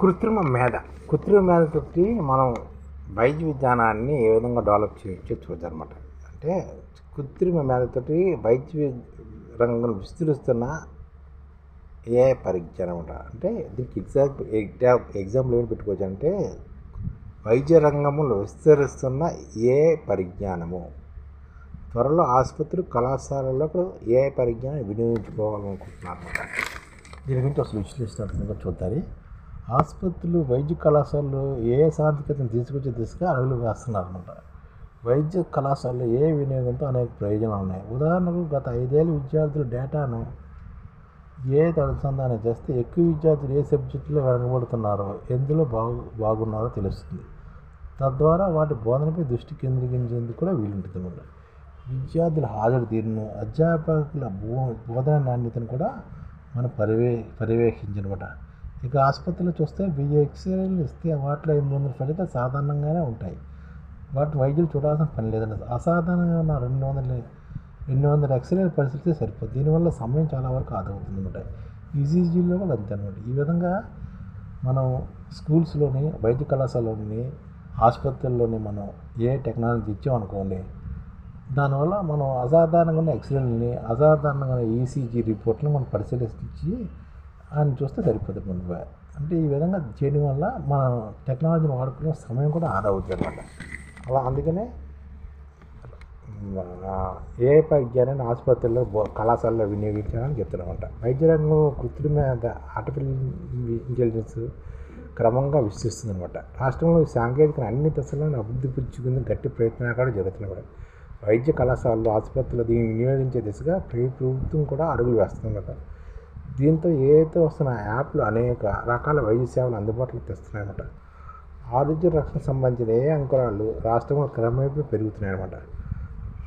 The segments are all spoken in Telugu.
కృత్రిమ మేధ. కృత్రిమ మేధతోటి మనం వైద్య విజ్ఞానాన్ని ఏ విధంగా డెవలప్ చేయొచ్చో చూద్దామన్నమాట అంటే కృత్రిమ మేధతోటి వైద్య రంగం విస్తరిస్తున్న ఏ పరిజ్ఞానం అంటే దీనికి ఎగ్జాంపుల్ ఎగ్జాంపుల్ ఏమి పెట్టుకోవచ్చు అంటే వైద్య రంగంలో విస్తరిస్తున్న ఏ పరిజ్ఞానము త్వరలో ఆసుపత్రి కళాశాలలో ఏ పరిజ్ఞానం వినియోగించుకోవాలనుకుంటున్నారు అనమాట దీని గురించి అసలు విశ్లేషిస్తున్నట్టుగా చూద్దాం. ఆసుపత్రులు వైద్య కళాశాలలు ఏ సాంకేతికతను తీసుకొచ్చే దిశగా అడుగులు వేస్తున్నారు అనమాట వైద్య కళాశాలలో ఏ వినియోగంతో అనేక ప్రయోజనాలు ఉన్నాయి. ఉదాహరణకు గత ఐదేళ్ళు విద్యార్థుల డేటాను ఏ అనుసంధానం చేస్తే ఎక్కువ విద్యార్థులు ఏ సబ్జెక్టులో వెనకబడుతున్నారో ఎందులో బాగు బాగున్నారో తెలుస్తుంది. తద్వారా వాటి బోధనపై దృష్టి కేంద్రీకరించేందుకు కూడా వీలుంటుంది అన్నమాట విద్యార్థుల హాజరు తీరును అధ్యాపకుల బో బోధన నాణ్యతను కూడా మనం పర్యవే పర్యవేక్షించనమాట ఇక ఆసుపత్రిలో చూస్తే వెయ్యి ఎక్స్రేలు ఇస్తే వాటిలో ఎనిమిది వందల ఫలితాలు సాధారణంగానే ఉంటాయి. వాటి వైద్యులు చూడాల్సిన పని లేదండి. అసాధారణంగా ఉన్న రెండు వందల రెండు వందల ఎక్స్రేలు పరిస్థితి సరిపోతుంది దీనివల్ల సమయం చాలా వరకు ఆదా అవుతుంది అనమాట ఈజీజీలో కూడా అంతే అనమాట ఈ విధంగా మనం స్కూల్స్లోని వైద్య కళాశాలలోని ఆసుపత్రుల్లోని మనం ఏ టెక్నాలజీ ఇచ్చామనుకోండి దానివల్ల మనం అసాధారణంగా ఉన్న ఎక్స్రేలని అసాధారణంగా ఈసీజీ రిపోర్ట్లను మనం పరిశీలించి అని చూస్తే సరిపోతుంది మనకు అంటే ఈ విధంగా చేయడం వల్ల మన టెక్నాలజీని వాడుకునే సమయం కూడా ఆదా అవుతుంది అనమాట అలా అందుకనే ఏ పరిజ్ఞానాన్ని ఆసుపత్రుల్లో కళాశాలలో వినియోగించాలని చెప్తున్నామంట. వైద్య రంగం కృత్రిమ ఆర్టిఫిషియల్ ఇంటెలిజెన్స్ క్రమంగా విస్తరిస్తుందనమాట రాష్ట్రంలో ఈ సాంకేతిక అన్ని దశలను అభివృద్ధి పుచ్చుకుని గట్టి ప్రయత్నాలు కూడా జరుగుతున్నాయి వైద్య కళాశాలలో ఆసుపత్రులు దీన్ని వినియోగించే దిశగా ప్రభుత్వం కూడా అడుగులు వేస్తుందన్నమాట. దీంతో ఏదైతే వస్తున్న యాప్లు అనేక రకాల వైద్య సేవలు అందుబాటులోకి తెస్తున్నాయన్నమాట. ఆరోగ్య రక్షణ సంబంధించిన ఏ అంకురాలు రాష్ట్రంలో క్రమేపీ పెరుగుతున్నాయన్నమాట.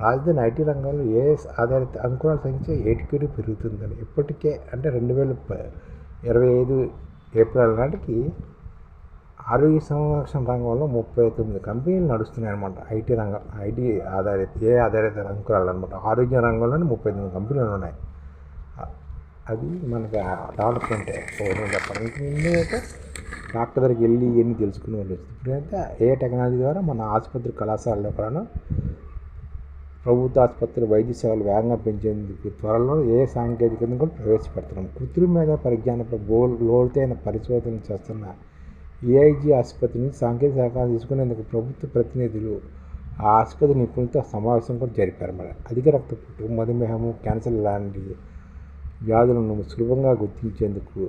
రాజధాని ఐటీ రంగంలో ఏ ఆధారిత అంకురాల సంఖ్య ఏటికేటి పెరుగుతుందని ఇప్పటికే అంటే రెండు వేల ఇరవై ఐదు ఏప్రిల్ నాటికి ఆరోగ్య సంరక్షణ రంగంలో ముప్పై తొమ్మిది కంపెనీలు నడుస్తున్నాయి అనమాట ఐటీ రంగం ఐటీ ఆధారిత ఏ ఆధారిత అంకురాలు అనమాట ఆరోగ్య రంగంలోనే ముప్పై తొమ్మిది కంపెనీలు ఉన్నాయి. అది మనకి డెవలప్మెంట్ చెప్పడానికి ముందు అయితే డాక్టర్ దగ్గరికి వెళ్ళి ఇవన్నీ తెలుసుకునే వాళ్ళు ఇప్పుడైతే ఏ టెక్నాలజీ ద్వారా మన ఆసుపత్రి కళాశాలలో కూడా ప్రభుత్వ ఆసుపత్రి వైద్య సేవలు వేగంగా పెంచేందుకు త్వరలో ఏ సాంకేతికతను కూడా ప్రవేశపెడుతున్నాం. కృత్రిమ మీద పరిజ్ఞానంపై గో లోతైన పరిశోధనలు చేస్తున్న ఏఐజీ ఆసుపత్రిని సాంకేతిక సహకారం తీసుకునేందుకు ప్రభుత్వ ప్రతినిధులు ఆ ఆసుపత్రి నిపుణులతో సమావేశం కూడా జరిపారు మరి. అధిక రక్తపోటు మధుమేహము క్యాన్సర్ లాంటి వ్యాధులను సులభంగా గుర్తించేందుకు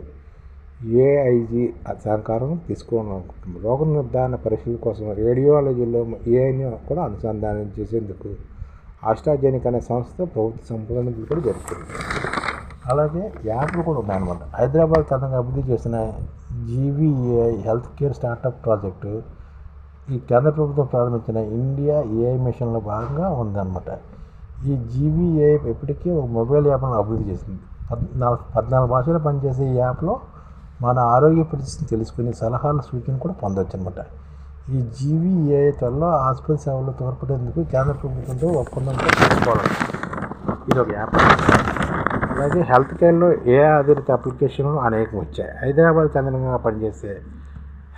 ఏఐజీ సహకారం తీసుకోవాలనుకుంటున్నాం రోగ నిర్ధారణ పరీక్షల కోసం రేడియాలజీలో ఏఐని కూడా అనుసంధానం చేసేందుకు ఆస్ట్రాజెనిక్ అనే సంస్థ ప్రభుత్వ సంప్రదింపులు కూడా జరుగుతుంది అలాగే యాప్లు కూడా ఉన్నాయన్నమాట హైదరాబాద్ తరంగా అభివృద్ధి చేసిన GVAI health care startup project ఈ కేంద్ర ప్రభుత్వం ప్రారంభించిన ఇండియా ఏఐ మిషన్లో భాగంగా ఉందన్నమాట. ఈ జీవీఏఐ ఇప్పటికే ఒక మొబైల్ యాప్ను అభివృద్ధి చేసింది. పద్నాలుగు పద్నాలుగు భాషలు పనిచేసే ఈ యాప్లో మన ఆరోగ్య పరిస్థితిని తెలుసుకునే సలహాలు సూచనలు కూడా పొందవచ్చు అనమాట ఈ జీవీఏ త్వరలో ఆసుపత్రి సేవలు తోడ్పడేందుకు కేంద్ర ప్రభుత్వంతో ఒప్పందంతో చేసుకోవాలి ఇది ఒక యాప్. అలాగే హెల్త్ కేర్లో ఏ ఆధారిత అప్లికేషన్లు అనేకం వచ్చాయి. హైదరాబాద్ కేంద్రంగా పనిచేసే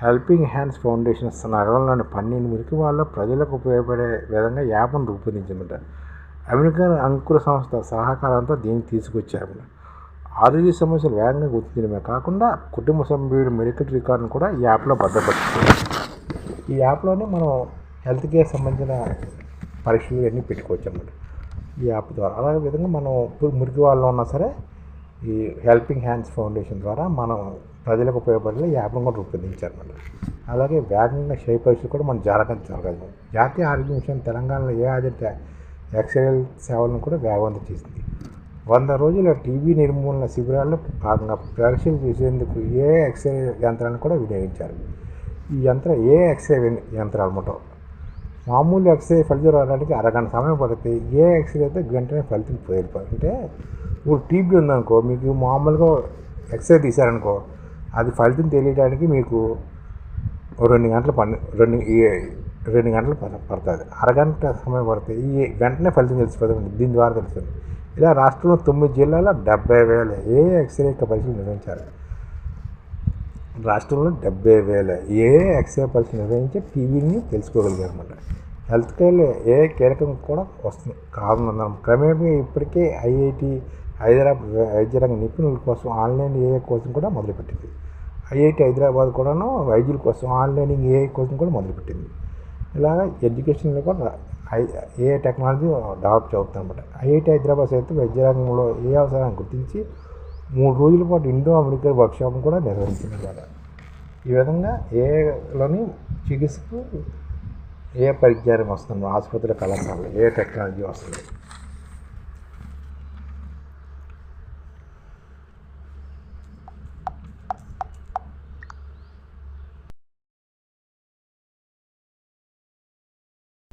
హెల్పింగ్ హ్యాండ్స్ ఫౌండేషన్ నగరంలోని పన్నెండు మురికి వాళ్ళ ప్రజలకు ఉపయోగపడే విధంగా యాప్ను రూపొందించమంట అమెరికన్ అంకుర సంస్థ సహకారంతో దీన్ని తీసుకొచ్చారు ఆరోగ్య సమస్యలు వేగంగా గుర్తించడమే కాకుండా కుటుంబ సభ్యుడి మెడికల్ రికార్డును కూడా ఈ యాప్లో భద్రపరుస్తుంది ఈ యాప్లోనే మనం హెల్త్ కేర్ సంబంధించిన పరీక్షలు అన్నీ పెట్టుకోవచ్చు అన్నమాట. ఈ యాప్ ద్వారా. అలాగే విధంగా మనం ఇప్పుడు మురికి వాళ్ళు ఉన్నా సరే ఈ హెల్పింగ్ హ్యాండ్స్ ఫౌండేషన్ ద్వారా మనం ప్రజలకు ఉపయోగపడే ఈ యాప్ను కూడా రూపొందించారన్నమాట అలాగే వేగంగా క్షయ పరీక్షలు కూడా మనం జరగదు జరగదు జాతీయ ఆరోగ్య మిషన్ తెలంగాణలో ఏ ఆధారిత ఎక్స్రేల్ సేవలను కూడా వేగవంతం చేసింది. వంద రోజుల టీబీ నిర్మూలన శిబిరాల్లో భాగంగా పరీక్షలు చేసేందుకు ఏ ఎక్స్రే యంత్రాన్ని కూడా వినియోగించారు. ఈ యంత్రం ఏ ఎక్స్రే యంత్రాలు అనమాట మామూలు ఎక్స్రే ఫలితం రావడానికి అరగంట సమయం పడుతుంది. ఏ ఎక్స్రే అయితే వెంటనే ఫలితం వెళ్ళిపోతుంది అంటే ఇప్పుడు టీబీ ఉందనుకో మీకు మామూలుగా ఎక్స్రే తీశారనుకో అది ఫలితం తెలియడానికి మీకు రెండు గంటలు పని రెండు ఈ- రెండు గంటలు పడుతుంది. అరగంట సమయం పడుతుంది. ఈ వెంటనే ఫలితం తెలిసిపోతుంది. దీని ద్వారా తెలుస్తుంది. ఇలా రాష్ట్రంలో తొమ్మిది జిల్లాల్లో డెబ్బై వేల ఏ ఎక్స్రే పరీక్షలు నిర్వహించారు? రాష్ట్రంలో డెబ్బై వేల ఏ ఎక్స్రే పరీక్షలు నిర్వహించి టీవీని తెలుసుకోగలిగారు అనమాట హెల్త్ కేర్లో ఏ కీలకం కూడా వస్తుంది. కారణం క్రమేపీ ఇప్పటికే ఐఐటి హైదరాబాద్ వైద్య రంగ నిపుణుల కోసం ఆన్లైన్ ఏఐ కోసం కూడా మొదలుపెట్టింది. ఐఐటి హైదరాబాద్ కూడాను వైద్యుల కోసం ఆన్లైన్ ఏఐ కోసం కూడా మొదలుపెట్టింది. ఇలాగ ఎడ్యుకేషన్లో కూడా ఐ ఏ టెక్నాలజీ డెవలప్ చదువుతుంది అనమాట ఐఐటి హైదరాబాద్ అయితే వైద్య రంగంలో ఏ అవసరాన్ని గుర్తించి మూడు రోజుల పాటు ఇండో అమెరికన్ వర్క్షాప్ కూడా నిర్వహించింది ఈ విధంగా ఏలోని చికిత్సకు ఏ పరిజ్ఞానం వస్తుంది? ఆసుపత్రి కళాశాలలో ఏ టెక్నాలజీ వస్తుంది?